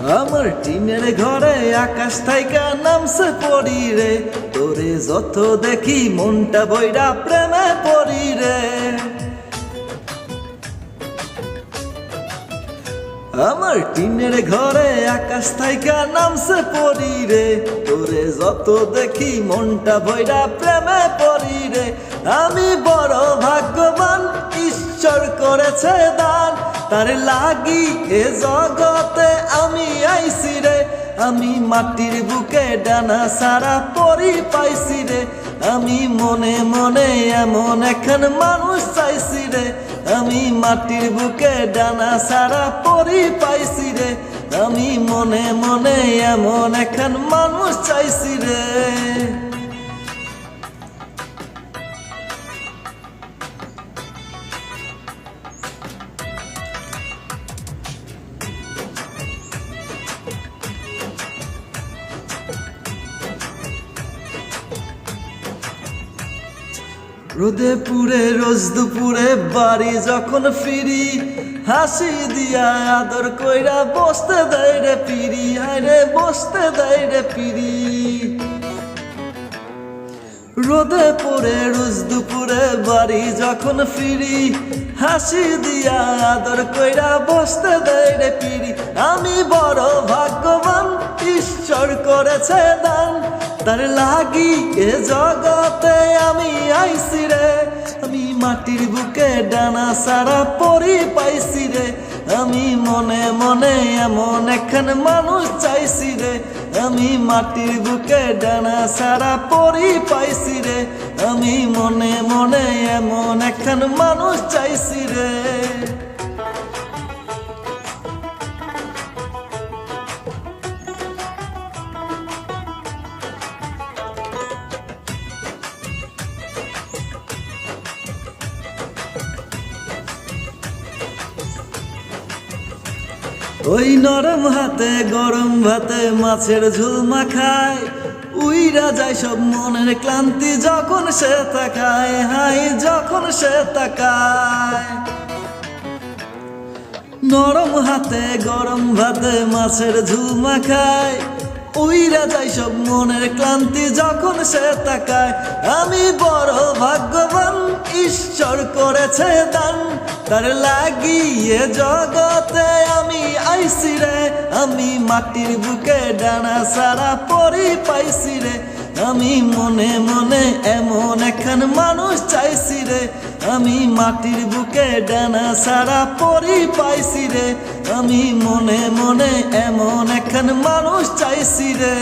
আমার টিনের ঘরে আকাশ থাইকা নামছে পড়ি রে তোরে যত দেখি মনটা বইরা প্রেমে পড়ি রে আমার টিনের ঘরে আকাশ থাইকা নামছে পড়ি রে তোরে যত দেখি মনটা বইরা প্রেমে পড়ি রে আমি বড় ভাগ্যবান, ঈশ্বর করেছে দান। তার লাগি এ জগতে আমি আইছি রে। আমি মাটির বুকে ডানা সারা পরি পাইছি রে। আমি মনে মনে এমন এখন মানুষ চাইছি রে। আমি মাটির বুকে ডানা সারা পরি পাইছি রে। আমি মনে মনে এমন এখন মানুষ চাইছি রে। রোদে পুরে রোজ দুপুরে বাড়ি যখন ফিরি, হাসি দিয়া আদর কইরা বসতে দেয় রে পিড়ি আরে বসতে দেয় রে পিড়ি রোদে পড়ে রোজ দুপুরে বাড়ি যখন ফিরি, হাসি দিয়া আদর কইরা বসতে দেয় রে পিড়ি আমি বড় ভাগ্যবান, ঈশ্বর করেছে দান, তার লাগি এ জগতে মাটির বুকে ডানা সারা পরি পাইছি রে। আমি মনে মনে এমন এখন মানুষ চাইছি রে। আমি মাটির বুকে ডানা সারা পরি পাইছি রে। আমি মনে মনে এমন এখন মানুষ চাইছি রে। ওই নরম হাতে, গরম ভাতে মাছের ঝোল মাখায়। উইরা যায় সব মনের ক্লান্তি যখন সে তাকায়, হাই, যখন সে তাকায়। নরম হাতে, গরম ভাতে মাছের ঝুল মাখায়। উইরা যায় সব মনের ক্লান্তি যখন সে তাকায়। আমি বড় ভাগ্যবান, ঈশ্বর করেছে দান। তার লাগিয়ে জগতে আমি আইছি রে। আমি মাটির বুকে ডানা সারা পরি পাইছি রে। আমি মনে মনে এমন এখন মানুষ চাইছি রে। আমি মাটির বুকে ডানা সারা পরি পাইছি রে। আমি মনে মনে এমন এখন মানুষ চাইছি রে।